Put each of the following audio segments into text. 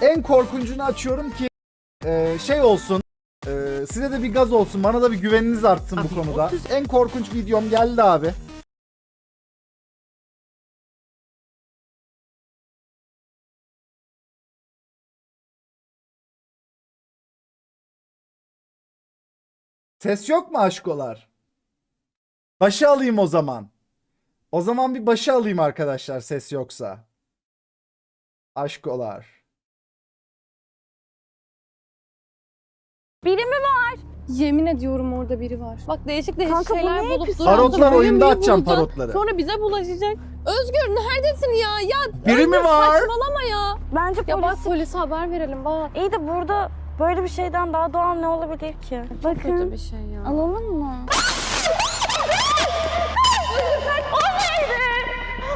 En korkuncunu açıyorum ki e, şey olsun. e, size de bir gaz olsun. Bana da bir güveniniz artsın Abi, bu konuda. 30 En korkunç videom geldi abi. Ses yok mu aşkolar? Başı alayım o zaman. O zaman bir başı alayım arkadaşlar ses yoksa. Aşkolar. Biri mi var? Yemin ediyorum orada biri var. Bak değişik değişik Kanka bu şeyler ne bulup pis- duruyor. Parotlar Böyle oyunda atacağım parotları. Sonra bize bulaşacak. Özgür neredesin ya? Ya Biri mi var? saçmalama ya. Bence Ya bak polis. polise haber verelim bak. İyi de burada böyle bir şeyden daha doğal ne olabilir ki? Kötü Bakın. bir şey ya. Alalım mı? o neydi?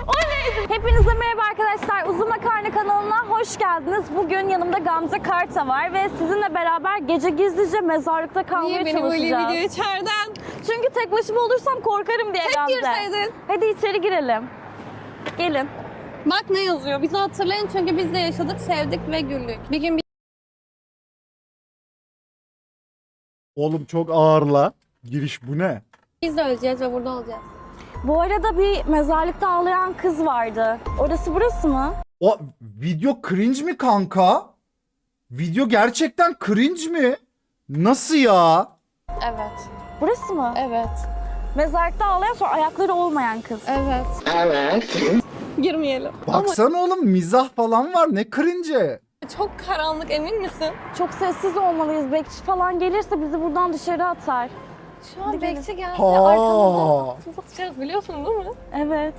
O neydi? Hepinize merhaba arkadaşlar. Uzun Makarna kanalına hoş geldiniz. Bugün yanımda Gamze Karta var ve sizinle beraber gece gizlice mezarlıkta kalmaya Niye beni böyle çalışacağız. video içeriden? Çünkü tek başıma olursam korkarım diye Tek Gamze. girseydin. Hadi içeri girelim. Gelin. Bak ne yazıyor. Bizi hatırlayın çünkü biz de yaşadık, sevdik ve güldük. Bir gün Oğlum çok ağırla. Giriş bu ne? biz de öleceğiz ve burada olacağız. Bu arada bir mezarlıkta ağlayan kız vardı. Orası burası mı? O video cringe mi kanka? Video gerçekten cringe mi? Nasıl ya? Evet. Burası mı? Evet. Mezarlıkta ağlayan sonra ayakları olmayan kız. Evet. Evet. Girmeyelim. Baksana oğlum mizah falan var ne cringe. Çok karanlık emin misin? Çok sessiz olmalıyız. Bekçi falan gelirse bizi buradan dışarı atar. Şu an bekçi gelse Ha. arkamızda tutacağız biliyorsun değil mi? Evet.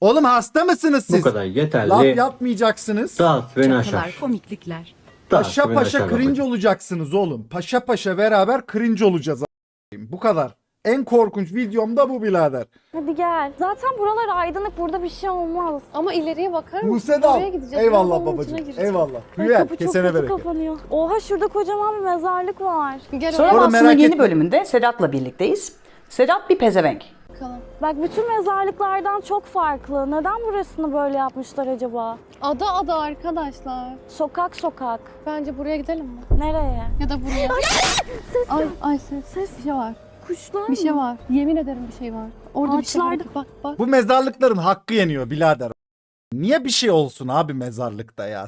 Oğlum hasta mısınız Bu siz? kadar Laf yeterli. yapmayacaksınız. Dağıt Şakalar, aşağı. komiklikler. Dağıt Paşa beni paşa aşağı cringe kapatın. olacaksınız oğlum. Paşa paşa beraber cringe olacağız. Bu kadar. En korkunç videom da bu birader. Hadi gel. Zaten buralar aydınlık. Burada bir şey olmaz. Ama ileriye bakar mısın? Buse dal. Oraya gideceğiz. Eyvallah babacığım. gireceğiz. Eyvallah. Ay, kapı çok kesene kötü bereket. kapanıyor. Oha şurada kocaman bir mezarlık var. Gel Sonra oraya merak yeni ettim. bölümünde Sedat'la birlikteyiz. Sedat bir pezevenk. bakalım. Bak bütün mezarlıklardan çok farklı. Neden burasını böyle yapmışlar acaba? Ada ada arkadaşlar. Sokak sokak. Bence buraya gidelim mi? Nereye? Ya da buraya. ay ay ses ses bir şey var. Kuşlar Bir şey mı? var. Yemin ederim bir şey var. Orada bir şey var. Bak bak. Bu mezarlıkların hakkı yeniyor birader. Niye bir şey olsun abi mezarlıkta ya?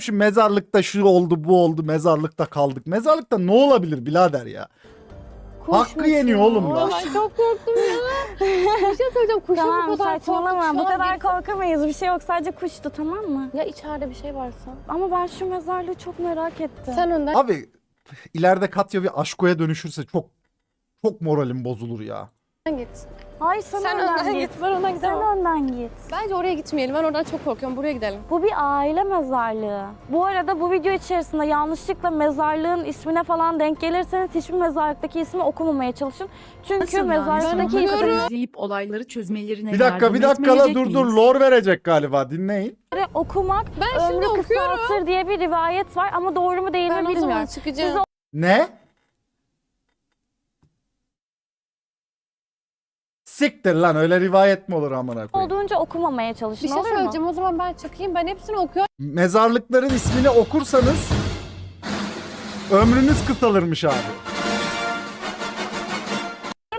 Şu mezarlıkta şu oldu bu oldu mezarlıkta kaldık. Mezarlıkta ne olabilir birader ya? Hakkı Kuş yeniyor oğlum ya. Ben çok korktum ya. bir şey söyleyeceğim. Kuşa Tamam bu kadar saçmalama. Bu kadar bir- korkamayız. Bir şey yok. Sadece kuştu tamam mı? Ya içeride bir şey varsa. Ama ben şu mezarlığı çok merak ettim. Sen önden Abi ileride Katya bir aşkoya dönüşürse çok çok moralim bozulur ya. git. Hayır sen, Sen önden, önden git. git. Ben önden Sen gidemem. önden git. Bence oraya gitmeyelim. Ben oradan çok korkuyorum. Buraya gidelim. Bu bir aile mezarlığı. Bu arada bu video içerisinde yanlışlıkla mezarlığın ismine falan denk gelirseniz hiçbir mezarlıktaki ismi okumamaya çalışın. Çünkü Nasıl yani? mezarlıktaki Sonuna isimleri kadar izleyip olayları çözmelerine Bir dakika bir dakika la etmeyecek dur dur miyiz? lore verecek galiba dinleyin. okumak Ben şimdi ömrü okuyorum. kısaltır diye bir rivayet var ama doğru mu değil Ben mi o zaman bilmiyorum. çıkacağım. Siz Ne? Siktir lan öyle rivayet mi olur amına koyayım? Olduğunca okumamaya çalışın Bir şey olur mu? söyleyeceğim. O zaman ben çıkayım. Ben hepsini okuyorum Mezarlıkların ismini okursanız ömrünüz kısalırmış abi.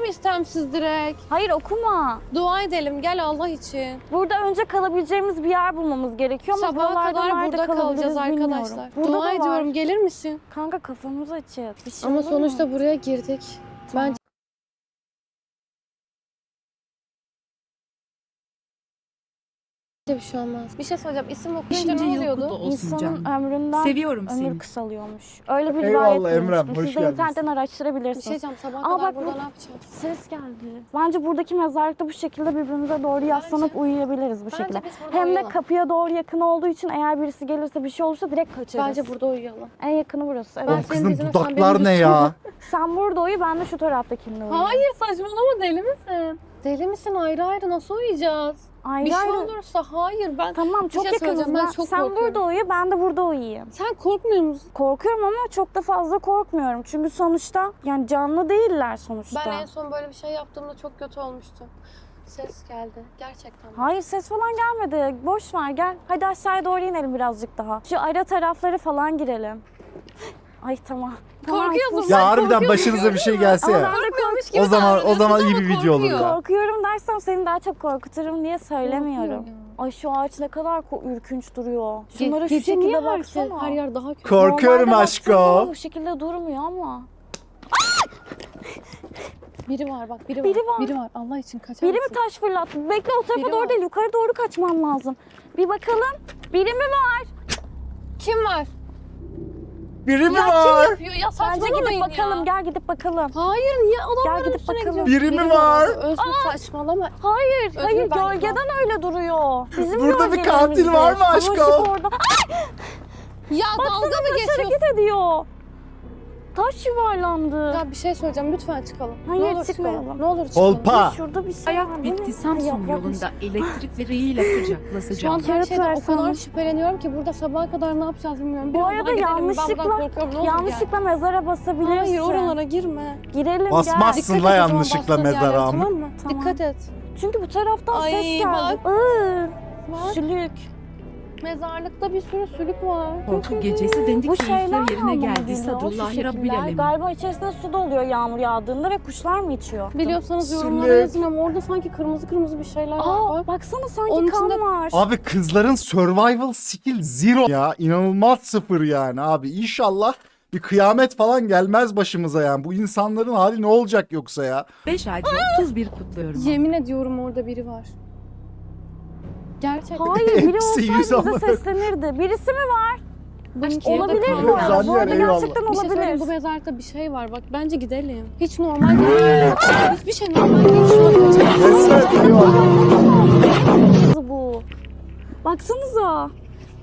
istemsiz direkt. Hayır okuma. Dua edelim. Gel Allah için. Burada önce kalabileceğimiz bir yer bulmamız gerekiyor ama Sabaha buralarda kadar nerede burada kalabiliriz kalacağız bilmiyorum. arkadaşlar. Burada Dua da ediyorum. var. Gelir misin? Kanka kafamız açık. Bir şey Ama olur mu? sonuçta buraya girdik. Tamam. Bir şey olmaz. Bir şey söyleyeceğim. İsim okuyunca Beşinci ne yıl oluyordu? kutlu olsun İnsanın canım. ömrüm Seviyorum ömür seni. kısalıyormuş. Öyle bir Eyvallah rivayet Emrem, duymuştum. hoş Siz de geldiniz. internetten Bir şey araştırabilirsiniz. diyeceğim. Sabaha Aa, kadar bak burada bu- ne yapacağız? Ses geldi. Bence buradaki mezarlıkta bu şekilde birbirimize doğru yaslanıp uyuyabiliriz bu Bence şekilde. biz burada Hem de uyuyalım. kapıya doğru yakın olduğu için eğer birisi gelirse bir şey olursa direkt kaçarız. Bence burada uyuyalım. En yakını burası. Evet. Ben Oğlum senin kızın dizine, sen benim dudaklar ne ya? Sen burada uyu ben de şu taraftakinde uyuyayım. Hayır saçmalama deli misin? Deli misin? Ayrı ayrı nasıl uyuyacağız? Ayrı bir şey ayrı. olursa hayır ben... Tamam çok şey yakınız. söyleyeceğim, ben Ben- çok Sen korkuyorum. burada uyu ben de burada uyuyayım. Sen korkmuyor musun? Korkuyorum ama çok da fazla korkmuyorum. Çünkü sonuçta yani canlı değiller sonuçta. Ben en son böyle bir şey yaptığımda çok kötü olmuştu. Ses geldi. Gerçekten. Hayır ses falan gelmedi. Boş ver gel. Hadi aşağıya doğru inelim birazcık daha. Şu ara tarafları falan girelim. Ay tamam. Tamam, Korkuyorsun kus. Ben Ya harbiden korkuyorum başınıza bir şey gelse Ama ya. ben de Korkmuyormuş gibi O zaman o davranıyorsun zaman iyi ama bir video olur korkuyor. ya. korkuyorum dersem seni daha çok korkuturum diye söylemiyorum. Ay şu ağaç ne kadar ko- ürkünç duruyor. Ge- Şunlara şu gece niye şekilde her, baksana. şey, her yer daha kötü? Korkuyorum Normalde aşko. baktığın Bu şekilde durmuyor ama. Biri var bak biri, Biri var. var. Biri var. Allah için kaçar Biri mi mısın? taş fırlattı? Bekle o tarafa Biri doğru var. değil yukarı doğru kaçmam lazım. Bir bakalım. Biri mi var? Kim var? Biri mi Ya kim var? yapıyor? Ya Bence saçmalamayın gidip bakalım. ya. Gel gidip bakalım. Hayır niye adamların Gel gidip üstüne bakalım. gidiyor? Biri mi var? Özgür saçmalama. Hayır, hayır ben gölgeden öyle duruyor. Bizim Burada bir katil gölgelerimizde. var mı aşkım? ışık orada. Ya dalga mı Taş geçiyorsun? hareket ediyor. Taş yuvarlandı. Ya bir şey söyleyeceğim lütfen çıkalım. Hayır, ne olur çıkmayalım. çıkalım. Ne olur çıkalım. Kolpa. Şurada bir şey var. Hayat Bu bitti ne? Samsun Yaprakmış. yolunda elektrikleriyle Şu an her Kağıt şeyden o kadar şüpheleniyorum ki burada sabaha kadar ne yapacağız bilmiyorum. Bu arada yanlışlıkla- Yanlışlıkla mezara basabilirsin. Hayır oralara girme. Girelim Basmazsın gel. la yanlışlıkla mezara ama. Tamam mı? Tamam. Dikkat et. Çünkü bu taraftan Ay, ses geldi. bak. Iı, Bak sülük. Mezarlıkta bir sürü sülük var. Korku gecesi dendik Bu keyifler şeyler yerine geldi Sadullahi Rabbil. Alemin. Galiba içerisinde su doluyor yağmur yağdığında ve kuşlar mı içiyor? Biliyorsanız Sülük. yorumlara yazın ama orada sanki kırmızı kırmızı bir şeyler var. Aa Bak. baksana sanki Onun kan içinde- var. Abi kızların survival skill zero ya. inanılmaz sıfır yani abi. İnşallah bir kıyamet falan gelmez başımıza yani. Bu insanların hali ne olacak yoksa ya? 5 ayda 31 kutluyorum. Yemin ediyorum orada biri var. Gerçekten. Hayır biri Hepsi yüz olsaydı ama. bize seslenirdi. Birisi mi var? Bunun içinde Olabilir kan bu var. arada. Bu Zanyer, arada eyvallah. gerçekten Bir şey söyleyeyim olabilir. bu mezarlıkta bir şey var bak bence gidelim. Hiç normal değil. Hiçbir şey normal değil şu an. Esret eyvallah. bu. Baksanıza.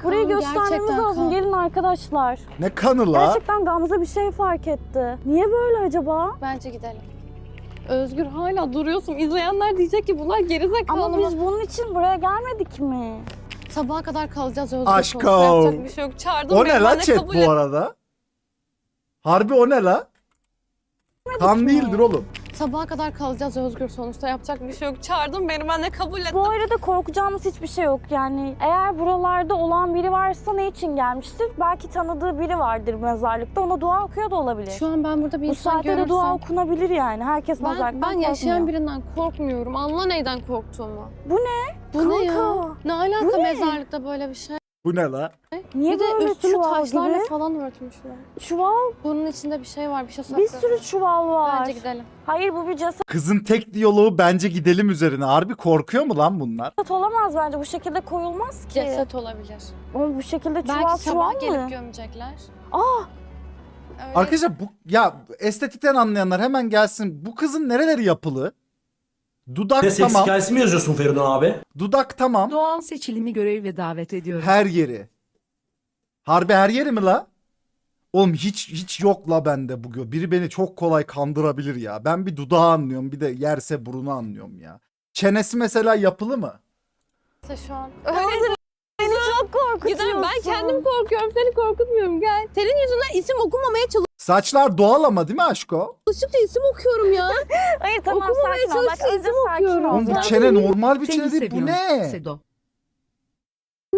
Burayı göstermemiz gerçekten lazım. Gelin arkadaşlar. Ne kanı la? Gerçekten Gamze bir şey fark etti. Niye böyle acaba? Bence gidelim. Özgür hala duruyorsun. İzleyenler diyecek ki bunlar gerizekalı Ama mı? biz bunun için buraya gelmedik mi? Sabaha kadar kalacağız Özgür. Sonuçta Yapacak bir şey yok. Çağırdım O beni, ne la chat bu arada? Harbi o ne la? Kan mi? değildir oğlum. Sabaha kadar kalacağız Özgür sonuçta. Yapacak bir şey yok. Çağırdım beni ben de kabul ettim. Bu arada korkacağımız hiçbir şey yok yani. Eğer buralarda olan biri varsa ne için gelmiştir? Belki tanıdığı biri vardır mezarlıkta. Ona dua okuyor da olabilir. Şu an ben burada bir Bu insan saatte de dua okunabilir yani. Herkes ben, mezarlıktan ben yaşayan korkmuyor. birinden korkmuyorum. Anla neyden korktuğumu. Bu ne? Bu ne ya? Kanka, Ne alaka bu ne? mezarlıkta böyle bir şey? Bu ne la? Niye bir de böyle üstünü çuval taşlarla gibi? falan örtmüşler. Çuval, Bunun içinde bir şey var, bir şey bir saklıyor. sürü çuval var. Bence gidelim. Hayır bu bir cesaret Kızın tek diyaloğu bence gidelim üzerine. Harbi korkuyor mu lan bunlar? olamaz bence. Bu şekilde koyulmaz ki. Ceset olabilir. Ama bu şekilde çuval Belki çuval sabah gelip mı? gömecekler. Aa, Öyle. Arkadaşlar bu ya estetikten anlayanlar hemen gelsin. Bu kızın nereleri yapılı? Dudak Ne seks tamam. hikayesi mi yazıyorsun Feridun abi? Dudak tamam. Doğal seçilimi görev ve davet ediyorum. Her yeri. Harbi her yeri mi la? Oğlum hiç hiç yok la bende bu. gö- Biri beni çok kolay kandırabilir ya. Ben bir dudağı anlıyorum bir de yerse burunu anlıyorum ya. Çenesi mesela yapılı mı? şu an. beni çok korkutuyorsun. Gidelim ben kendim korkuyorum seni korkutmuyorum gel. Senin yüzünden isim okumamaya Saçlar doğal ama değil mi aşko? çalıştıkça isim okuyorum ya. Hayır tamam Okumamaya sakin ol. Bak çalıştığı önce isim sakin okuyorum. ol. Oğlum bu çene normal bir çene değil. Bu ne? Sedo.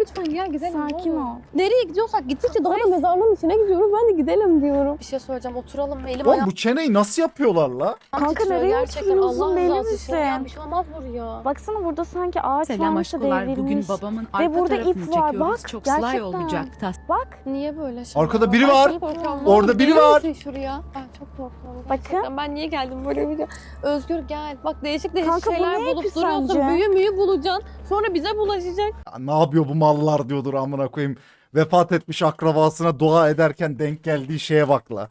Lütfen gel gidelim. Sakin ol. Nereye gidiyorsak gittikçe daha da mezarlığın içine gidiyoruz. Ben de gidelim diyorum. Bir şey söyleyeceğim oturalım elim Oğlum ayağım bu çeneyi nasıl yapıyorlar la? Kanka nereye gerçekten. oturuyorsun? Allah Deli rızası için ya. misin? Bir şey olmaz buraya. Baksana burada sanki ağaç Selam varmış da aşkolar. Bugün devrilmiş. babamın arka burada ip var, çekiyoruz. bak, Çok slay gerçekten. olacak. Tas Bak Niye böyle şey? Arkada biri var. Orada biri var. şuraya? Ben çok korkuyorum. Bakın. Gerçekten. Ben niye geldim böyle bir Özgür gel. Bak değişik değişik Kanka bu şeyler ne bulup ipi duruyorsun. sence? Büyü müyü bulacaksın. Sonra bize bulaşacak. Ya ne yapıyor bu mallar diyordur amına koyayım. Vefat etmiş akrabasına dua ederken denk geldiği şeye bak la.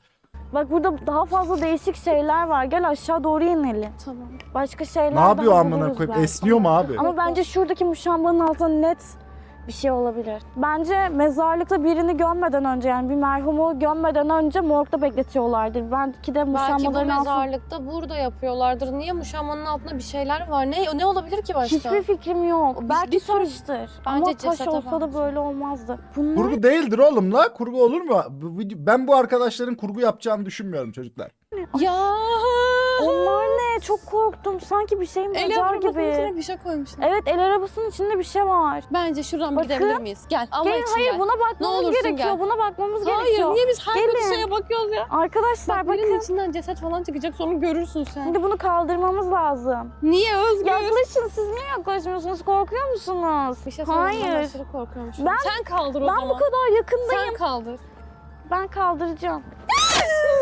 bak burada daha fazla değişik şeyler var. Gel aşağı doğru inelim. Tamam. Başka şeyler Ne daha yapıyor amına buluruz koyayım? belki. Esniyor mu abi? Ama bence şuradaki muşambanın altında net bir şey olabilir. Bence mezarlıkta birini gömmeden önce yani bir merhumu gömmeden önce morgda bekletiyorlardır. Belki de Belki bu muşambaların altında mezarlıkta burada yapıyorlardır. Niye muşambanın altında bir şeyler var? Ne ne olabilir ki başka? Hiçbir fikrim yok. Bir- Belki bir sürü- taştır. Ama Bence taş cesete olsa da benziyor. böyle olmazdı. Bunlar Kurgu değildir oğlum la. Kurgu olur mu? Bu video- Ben bu arkadaşların kurgu yapacağını düşünmüyorum çocuklar. Ya onlar ne? Çok korktum. Sanki bir şeyim El bacağı arabasının içine gibi. bir şey koymuşlar. Evet el arabasının içinde bir şey var. Bence şuradan Bakın. gidebilir miyiz? Gel. Allah Gelin için hayır gel. buna Ne bakmamız olursun gerekiyor. gel. Buna bakmamız Hayır gerekiyor. niye biz her kötü Gelin. şeye bakıyoruz ya? Arkadaşlar Bak bakın. birinin içinden ceset falan çıkacak sonra görürsün sen. Şimdi bunu kaldırmamız lazım. Niye Özgür? Yaklaşın siz niye yaklaşmıyorsunuz? Korkuyor musunuz? Bir şey söyleyeyim ben Hayır. aşırı korkuyorum şu Ben-. Sen kaldır o Ben zaman. bu kadar yakındayım. Sen kaldır. Ben kaldıracağım.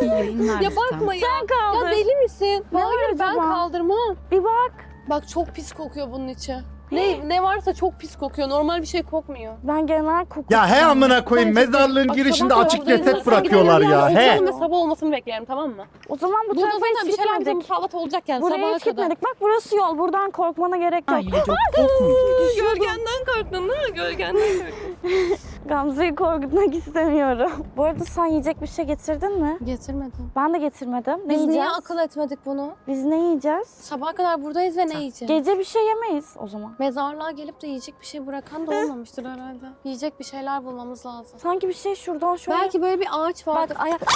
İyi yayınlar Ya bakma ya. Sen kaldır. Ya deli misin? Ne var Hayır ben acaba? kaldırmam. Bir bak. Bak çok pis kokuyor bunun içi. Ne ne varsa çok pis kokuyor. Normal bir şey kokmuyor. Ben genel koku. Ya he amına koyayım Bence de- mezarlığın Bak, girişinde sabah açık buradayız. ceset bırakıyorlar ya. He. Oturalım ve sabah olmasını bekleyelim tamam mı? O zaman bu Burada tarafa zaten hiç bir şeyler bize gitmedik. musallat olacak yani Buraya sabaha hiç kadar. gitmedik. Bak burası yol. Buradan korkmana gerek yok. Ay çok korkunç. Gölgenden korktun değil mi? Gölgenden korktun. Gamze'yi korkutmak istemiyorum. Bu arada sen yiyecek bir şey getirdin mi? Getirmedim. Ben de getirmedim. Ne Biz niye yiyeceğiz? akıl etmedik bunu? Biz ne yiyeceğiz? Sabaha kadar buradayız ve ne yiyeceğiz? Gece bir şey yemeyiz o zaman. Mezarlığa gelip de yiyecek bir şey bırakan da olmamıştır herhalde. Yiyecek bir şeyler bulmamız lazım. Sanki bir şey şuradan şöyle... Belki böyle bir ağaç vardır. Bak ayak...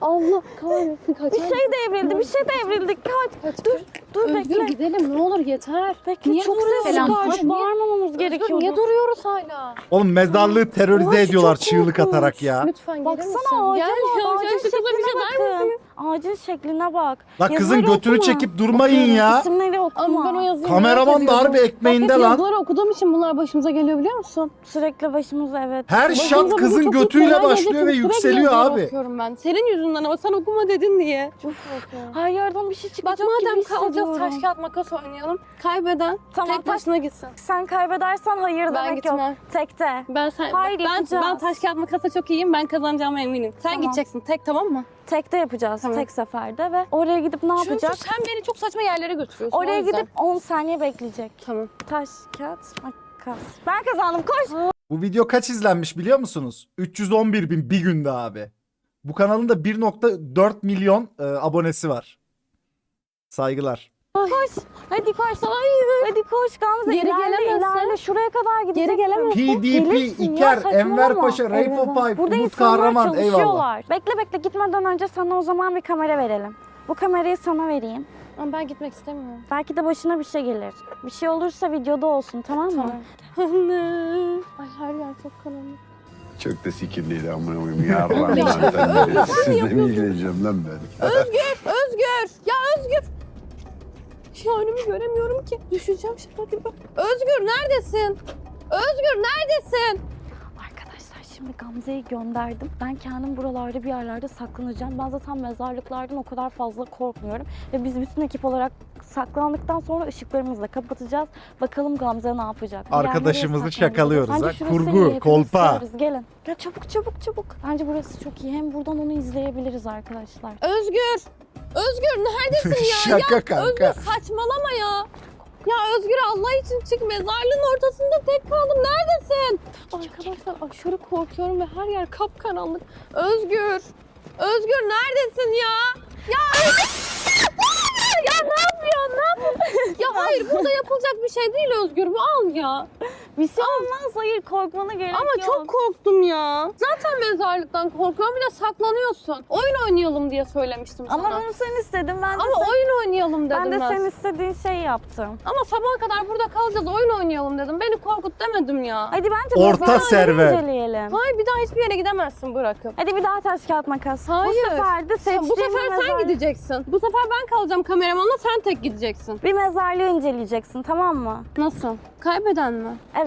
Allah kahretsin kaçar Bir şey devrildi, bir şey devrildi. Kaç. Dur, dur Özgür bekle. gidelim ne olur yeter. Bekle Niye çok duruyorsun? ses Selam. Niye- Bağırmamamız Özgür gerekiyordu. niye duruyoruz hala? Oğlum mezarlığı terörize Oy, ediyorlar çığlık atarak ya. Lütfen gelir misin? Baksana ağaca Gel bak, ya. ağacın bir şey şekline der misin? bakın. Ağacın şekline bak. La kızın Yazıları götünü okuma. çekip durmayın ya. İsimleri Ama okuma. ben o yazıyı Kameraman da harbi ekmeğinde Bak lan. yazıları okuduğum için bunlar başımıza geliyor biliyor musun? Sürekli başımıza evet. Her şat kızın götüyle başlıyor ve yükseliyor abi. okuyorum ben. Senin yüzünden ama sen okuma dedin diye. Çok korkuyorum. Her yerden bir şey Bak çıkacak madem gibi kalacağız hissediyorum. taş kağıt makas oynayalım. Kaybeden Tamam, tek taş- başına gitsin. Sen kaybedersen hayır Ben demek gitmem. yok. Tekte. Ben sen Hayır, ben, yapacağız. ben taş kağıt makasa çok iyiyim. Ben kazanacağıma eminim. Sen Tamam. gideceksin tek tamam mı? Tekte yapacağız Tamam. tek seferde ve oraya gidip ne Çünkü yapacak? sen beni çok saçma yerlere götürüyorsun. Oraya gidip 10 saniye bekleyecek. Tamam. Taş, kağıt, makas. Ben kazandım koş. Bu video kaç izlenmiş biliyor musunuz? 311 bin bir günde abi. Bu kanalın da 1.4 milyon e, abonesi var. Saygılar. Koş. Hadi koş. Hayır. Hadi koş Gamze. Geri ilerle, gelemezsin. ilerle. Şuraya kadar gideceksin. Geri gelemezsin. PDP, Gelirsin ya, İker, saçmalama. Enver Paşa, Evet. Pipe, Burada Umut insanlar Kahraman eyvallah. çalışıyorlar. Bekle bekle gitmeden önce sana o zaman bir kamera verelim. Bu kamerayı sana vereyim. Ama ben gitmek istemiyorum. Belki de başına bir şey gelir. Bir şey olursa videoda olsun tamam mı? Anne. Ay her yer çok karanlık. Çok da sikirliydi amına koyayım yarram lan sen. Sizle mi ilgileneceğim lan ben? Özgür! Ya Özgür! Ya önümü göremiyorum ki. Düşeceğim şaka gibi. Özgür neredesin? Özgür neredesin? Şimdi Gamze'yi gönderdim. Ben kendim buralarda bir yerlerde saklanacağım. Ben zaten mezarlıklardan o kadar fazla korkmuyorum. Ve biz bütün ekip olarak saklandıktan sonra ışıklarımızı da kapatacağız. Bakalım Gamze ne yapacak? Arkadaşımızı şakalıyoruz ha. Kurgu, kolpa. sığarız. Gelin. Gel çabuk çabuk çabuk. Bence burası çok iyi. Hem buradan onu izleyebiliriz arkadaşlar. Özgür! Özgür neredesin ya? Şaka ya kanka. Özgür saçmalama ya. Ya Özgür Allah için çık mezarlığın ortasında tek kaldım. Neredesin? Arkadaşlar aşırı korkuyorum ve her yer kapkaranlık. Özgür! Özgür neredesin ya? Ya ya ne yapıyorsun? Ne yapıyorsun? Ya hayır burada yapılacak bir şey değil Özgür. Bu al ya. Bir şey olmaz. Hayır korkmana gerek Ama yok. çok korktum ya. Zaten mezarlıktan korkuyorum bir de saklanıyorsun. Oyun oynayalım diye söylemiştim sana. Ama bunu sen istedin. Ben de, Ama sen, oyun oynayalım dedim ben ben. de senin istediğin şeyi yaptım. Ama sabaha kadar burada kalacağız oyun oynayalım dedim. Beni korkut demedim ya. Hadi bence Orta mezarlığı inceleyelim. Hayır bir daha hiçbir yere gidemezsin bırakıp. Hadi bir daha taş kağıt makas. Hayır. Bu sefer de Sen- seçtiğim bu sefer sen mezar- gideceksin. Bu sefer ben kalacağım kameramanla sen tek gideceksin. Bir mezarlığı inceleyeceksin tamam mı? Nasıl? Kaybeden mi? Evet.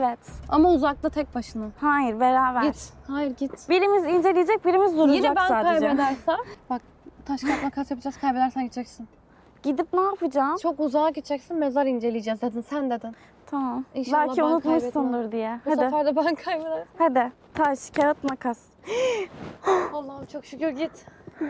Ama uzakta tek başına. Hayır beraber. Git. Hayır git. Birimiz inceleyecek birimiz duracak Yine ben sadece. kaybedersem. Bak taş kağıt makas yapacağız kaybedersen gideceksin. Gidip ne yapacağım? Çok uzağa gideceksin mezar inceleyeceğiz dedin sen dedin. Tamam. İnşallah Belki unutmuşsundur diye. Bu Hadi. sefer de ben kaybedersem. Hadi. Taş kağıt makas. Allah'ım çok şükür git. Git.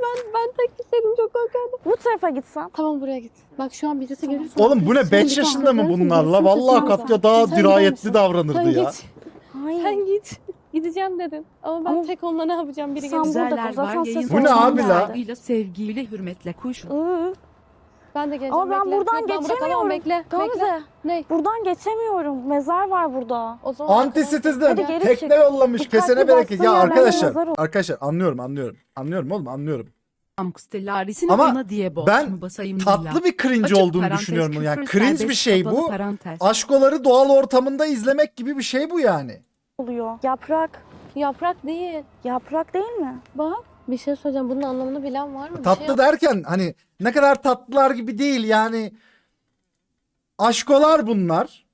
Ben ben tek gitseydim çok korkardım. Bu tarafa gitsen. Tamam buraya git. Bak şu an birisi gelirse. Oğlum bu ne 5 yaşında mı bunlarla? Vallahi Katya daha Sen dirayetli davranırdı Sen ya. git. Hayır. Sen git. Gideceğim dedin. Ama ben Ama tek onunla ne yapacağım biri sen gelir. burada kal. Zaten ses Bu ne abi la? sevgiyle, hürmetle kuş. Ben de geleceğim. Ama ben bekle. buradan Yok, ben burada geçemiyorum. Bekle. Bekle. Gamze. Ne? Buradan geçemiyorum. Mezar var burada. O zaman Hadi geri tekne çık. yollamış Dikkatli kesene bereket. bassın Ya arkadaşlar ol- arkadaşlar anlıyorum anlıyorum. Anlıyorum oğlum anlıyorum. Amkstelarisini Ama bana diye bot ben mu basayım Tatlı bir cringe olduğunu düşünüyorum. bunu. Yani cringe bir şey bu. Aşkoları doğal ortamında izlemek gibi bir şey bu yani. oluyor. Yaprak. Yaprak değil. Yaprak değil mi? Bak bir şey söyleyeceğim. Bunun anlamını bilen var mı? Bir Tatlı şey derken hani ne kadar tatlılar gibi değil yani. Aşkolar bunlar.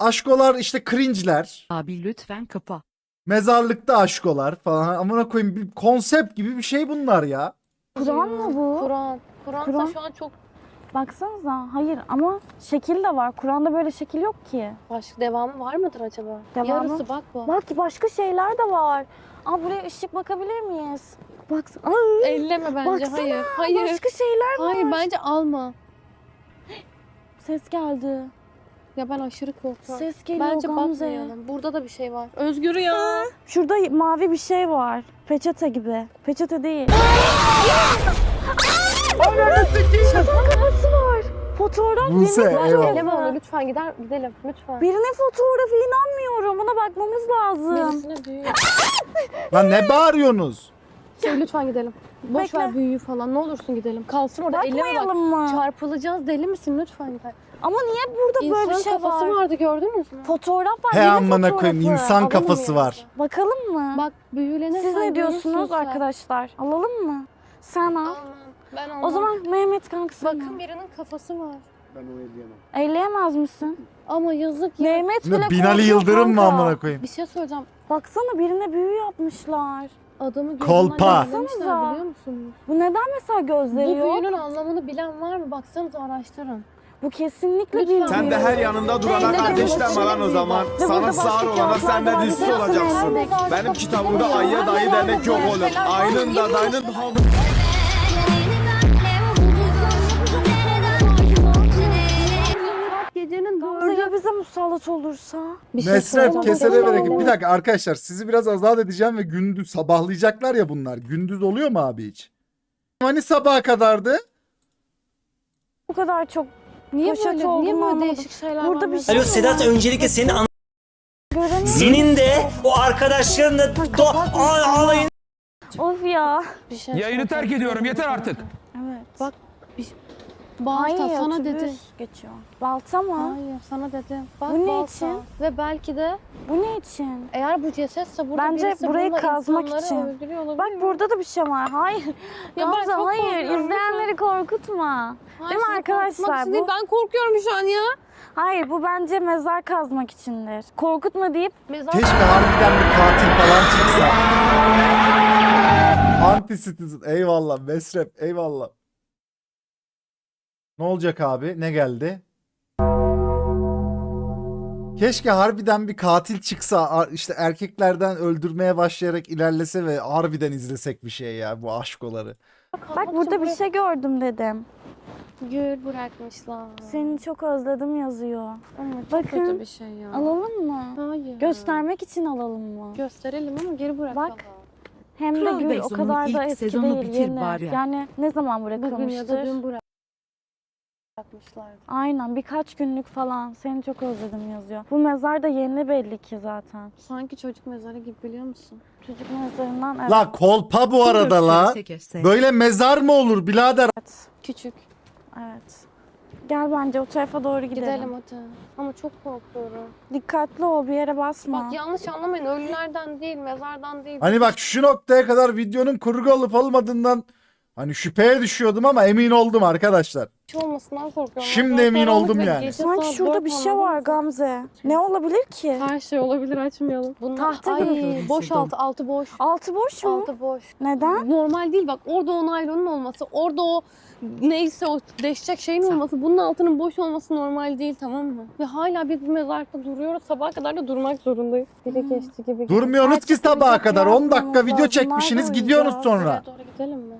Aşkolar işte cringe'ler. Abi lütfen kapa. Mezarlıkta aşkolar falan. Amına koyayım bir konsept gibi bir şey bunlar ya. Kur'an mı bu? Kur'an. Kur'an'sa Kur'an. şu an çok Baksanıza. Hayır ama şekil de var. Kur'an'da böyle şekil yok ki. başka devamı var mıdır acaba? Devamı? Yarısı bak bu. Bak başka şeyler de var. Aa buraya ışık bakabilir miyiz? Bak. Ay, Elleme bence. Baksana, hayır. Hayır. Başka şeyler var. Hayır bence alma. Ses geldi. Ya ben aşırı korkuyorum. Ses geliyor Bence Gamze. bakmayalım. Burada da bir şey var. Özgür ya. Şurada mavi bir şey var. Peçete gibi. Peçete değil. Şaka kafası var. Fotoğraf Buse, birinin eyvallah. Eleme fotoğrafı. onu lütfen gider gidelim lütfen. Birinin fotoğrafı inanmıyorum. Buna bakmamız lazım. Birisine büyü. Lan ne bağırıyorsunuz? Şey, lütfen gidelim. Boş Bekle. ver büyüyü falan. Ne olursun gidelim. Kalsın orada. Elleme bak. Bakmayalım mı? Çarpılacağız. Deli misin? Lütfen gidelim. Ama niye burada böyle bir İnsan şey kafası var? vardı gördünüz mü? Fotoğraf var. He birinin amına fotoğrafı. koyayım insan Alalım kafası var. Bakalım mı? Bak büyülenirsen Siz ne diyorsunuz büyürsün sen. arkadaşlar? Alalım mı? Sen al. Ben. O zaman Mehmet kankası. Bakın birinin kafası var. Ben o elleyemem. Elleyemez misin? Ama yazık ya. Mehmet bile Ne Binali korkuyor Yıldırım mı kanka. amına koyayım? Bir şey söyleyeceğim. Baksana birine büyü yapmışlar. Adamı Kolpa. gözünden izlemişler Baksanıza. biliyor musunuz? Bu neden mesela gözleri Bu yok? büyünün anlamını bilen var mı? Baksanıza araştırın. Bu kesinlikle Lütfen. bir Sen de her yanında durana Hey, kardeş ne deme lan o zaman. Ve Sana sağır başka olana sen de kağıtlar var. olacaksın. Benim kitabımda ayıya dayı demek yok oğlum. Ayının da dayının da musallat olursa? Bir şey Mesref kesene bereket. Bir dakika arkadaşlar sizi biraz azat edeceğim ve gündüz sabahlayacaklar ya bunlar. Gündüz oluyor mu abi hiç? Hani sabaha kadardı? Bu kadar çok Niye Poşet böyle, niye olduğunu böyle anlamadım. değişik şeyler Burada var? bir şey Alo Sedat var? öncelikle seni an- Göremiyorum. senin de o arkadaşların da do a- alayın Of ya. Bir şey Yayını terk ediyorum yeter artık. Evet. Bak, Balta Hayır, sana otobüs dedi. geçiyor. Balta mı? Hayır sana dedi. Bak Bu ne balta. için? Ve belki de Bu ne için? eğer bu cesetse burada Bence birisi burayı bununla kazmak insanları için. öldürüyor olabilir Bak burada da bir şey var. Hayır. Ya ben Gamze çok hayır. korkuyorum, İzleyenleri korkutma. Hayır, Değil mi sizi arkadaşlar? korkutmak için Bu- değil, Ben korkuyorum şu an ya. Hayır bu bence mezar kazmak içindir. Korkutma deyip Mezar Keşke harbiden bir katil falan çıksa. Anti citizen. Eyvallah Mesref. Eyvallah. Ne olacak abi? Ne geldi? Keşke harbiden bir katil çıksa işte erkeklerden öldürmeye başlayarak ilerlese ve harbiden izlesek bir şey ya bu aşkoları. bak burada bir şey gördüm dedim. Gül bırakmışlar. Seni çok özledim yazıyor. Ama çok Bakın. kötü bir şey ya. Alalım mı? Hayır. Göstermek için alalım mı? Gösterelim ama geri bırakalım. Bak. Hem de Kral gül o kadar da eski sezonu değil bitir yeni. bari. Yani ne zaman Bugün ya da bırakılmıştır? dün bırak- bırakmışlardı. Aynen birkaç günlük falan. Seni çok özledim yazıyor. Bu mezar da yeni belli ki zaten. Sanki çocuk mezarı gibi biliyor musun? Çocuk mezarından evet. La kolpa bu arada la. Böyle mezar mı olur birader? Evet. Küçük. evet. Gel bence o tarafa doğru gidelim. Gidelim hadi. Ama çok korkuyorum. Dikkatli ol bir yere basma. Bak yanlış anlamayın ölülerden değil mezardan değil. Hani bak şu noktaya kadar videonun kurgu olup olmadığından hani şüpheye düşüyordum ama emin oldum arkadaşlar. Hiç olmasından korkuyorum. Şimdi Vallahi emin karanlık oldum ve yani. gece Sanki saat şurada dört bir şey var? Gamze. Ne olabilir ki? Her şey olabilir açmayalım. Bunlar Tahta Ay, gibi. boş altı altı boş. Altı boş mu? Altı boş. Neden? Normal değil bak orada o naylonun olması, orada o neyse o deşecek şeyin olması, bunun altının boş olması normal değil tamam mı? Ve hala biz bu mezarlıkta duruyoruz. Sabaha kadar da durmak zorundayız. Biri geçti gibi. Durmuyorsunuz ki sabaha kadar 10 dakika video çekmişsiniz Nerede gidiyorsunuz sonra. Oraya doğru gidelim mi?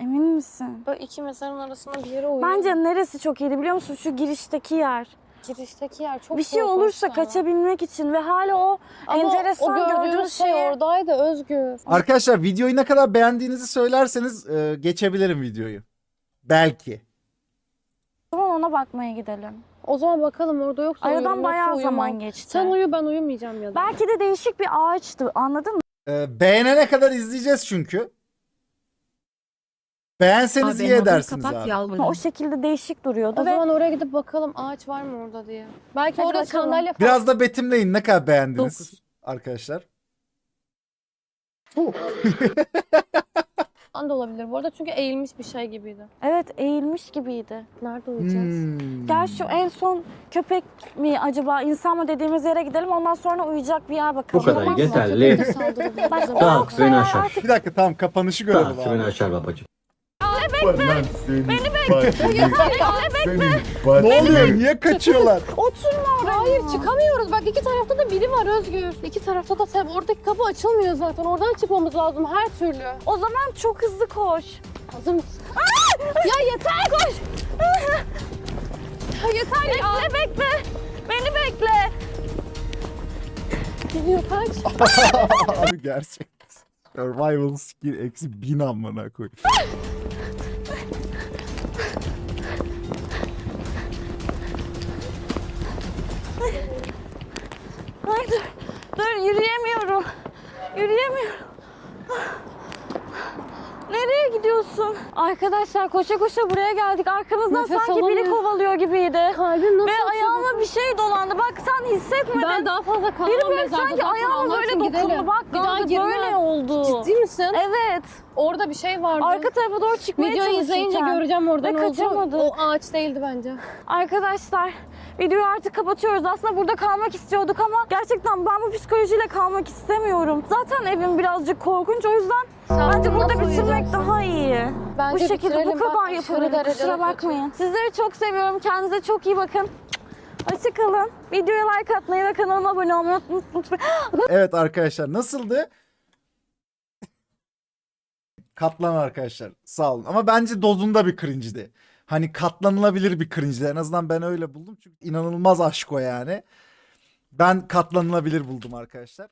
Emin misin? Böyle iki mezarın arasında bir yere uyuyalım. Bence neresi çok iyiydi biliyor musun? Şu girişteki yer. girişteki yer çok bir şey olursa ya. kaçabilmek için ve hala o Ama enteresan o gördüğümüz gördüğünüz şey oradaydı Özgür. Arkadaşlar videoyu ne kadar beğendiğinizi söylerseniz e, geçebilirim videoyu. Belki. o zaman ona bakmaya gidelim. O zaman bakalım orada yoksa uyurum, Aradan yoksa bayağı uyumam. zaman geçti. Sen uyu ben uyumayacağım ya da. Belki de değişik bir ağaçtı anladın mı? E, beğenene kadar izleyeceğiz çünkü. Beğenseniz Abi, iyi edersiniz kapat abi. yalvarırım. O şekilde değişik duruyordu O ve zaman oraya gidip bakalım ağaç var mı orada diye. Belki Hadi orada bakalım. sandalye falan Biraz da betimleyin ne kadar beğendiniz Dokuz. arkadaşlar. da olabilir bu arada çünkü eğilmiş bir şey gibiydi. evet eğilmiş gibiydi. Nerede uyuyacağız? Hmm. Gel şu en son köpek mi acaba insan mı dediğimiz yere gidelim ondan sonra uyuyacak bir yer bakalım. Bu kadar tamam mı? yeterli. Köpek de saldırabilir Bak, bize. o aşar. artık Bir dakika tamam kapanışı görelim Tamam seni abi. açar babacığım. Ne oluyor? Niye kaçıyorlar? oturma oraya. Hayır çıkamıyoruz. Bak iki tarafta da biri var Özgür. İki tarafta da sen. Oradaki kapı açılmıyor zaten. Oradan çıkmamız lazım her türlü. O zaman çok hızlı koş. Hazır mısın? ya yeter koş. ya yeter ya. Bekle bekle. Beni bekle. Gidiyor kaç. abi gerçek. Survival skill eksi bin amına koy. yürüyemiyorum. Yürüyemiyorum. Nereye gidiyorsun? Arkadaşlar koşa koşa buraya geldik. Arkamızdan Nefes sanki biri alamıyorum. kovalıyor gibiydi. Kalbim nasıl Ve atıyor? ayağıma bir şey dolandı. Bak sen hissetmedin. Ben daha fazla kalamam biri böyle sanki zaten. ayağıma Allah böyle için dokundu. gidelim. Bak bir daha Gamze girmem. böyle oldu. Ciddi misin? Evet. Orada bir şey vardı. Arka tarafa doğru çıkmaya Videoyu izleyince çalışırken. göreceğim orada Ve kaçamadık. O ağaç değildi bence. Arkadaşlar videoyu artık kapatıyoruz. Aslında burada kalmak istiyorduk ama gerçekten ben bu psikolojiyle kalmak istemiyorum. Zaten evim birazcık korkunç o yüzden Sen bence burada nasıl bitirmek uyuyacaksın? daha iyi. Bence bu şekilde bu. Bak, kadar aşırı yapabilirim. derecede Kusura kötü. bakmayın. Sizleri çok seviyorum. Kendinize çok iyi bakın. Hoşçakalın. Videoya like atmayı ve kanalıma abone olmayı unutmayın. Evet arkadaşlar nasıldı? Katlan arkadaşlar sağ olun. Ama bence dozunda bir cringe'di. Hani katlanılabilir bir cringe'di. En azından ben öyle buldum. Çünkü inanılmaz aşk o yani. Ben katlanılabilir buldum arkadaşlar.